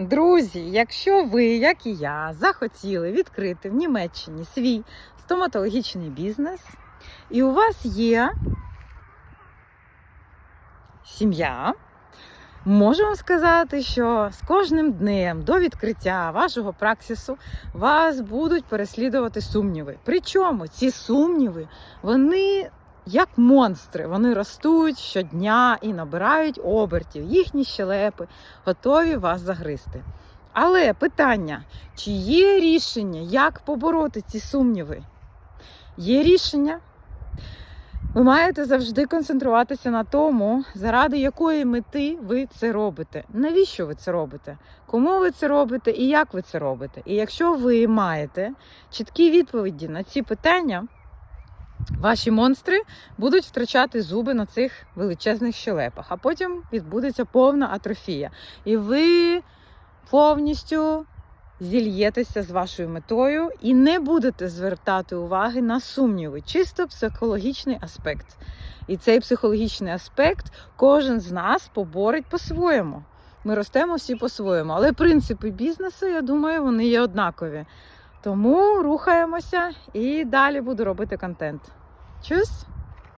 Друзі, якщо ви, як і я, захотіли відкрити в Німеччині свій стоматологічний бізнес, і у вас є сім'я, можу вам сказати, що з кожним днем до відкриття вашого праксису вас будуть переслідувати сумніви. Причому ці сумніви, вони як монстри, вони ростуть щодня і набирають обертів, їхні щелепи готові вас загризти. Але питання: чи є рішення, як побороти ці сумніви? Є рішення. Ви маєте завжди концентруватися на тому, заради якої мети ви це робите. Навіщо ви це робите? Кому ви це робите і як ви це робите? І якщо ви маєте чіткі відповіді на ці питання, ваші монстри будуть втрачати зуби на цих величезних щелепах, а потім відбудеться повна атрофія. І ви повністю зільєтеся з вашою метою і не будете звертати уваги на сумніви, чисто психологічний аспект. І цей психологічний аспект кожен з нас поборить по-своєму. Ми ростемо всі по-своєму, але принципи бізнесу, я думаю, вони є однакові. Тому рухаємося і далі буду робити контент. Tschüss.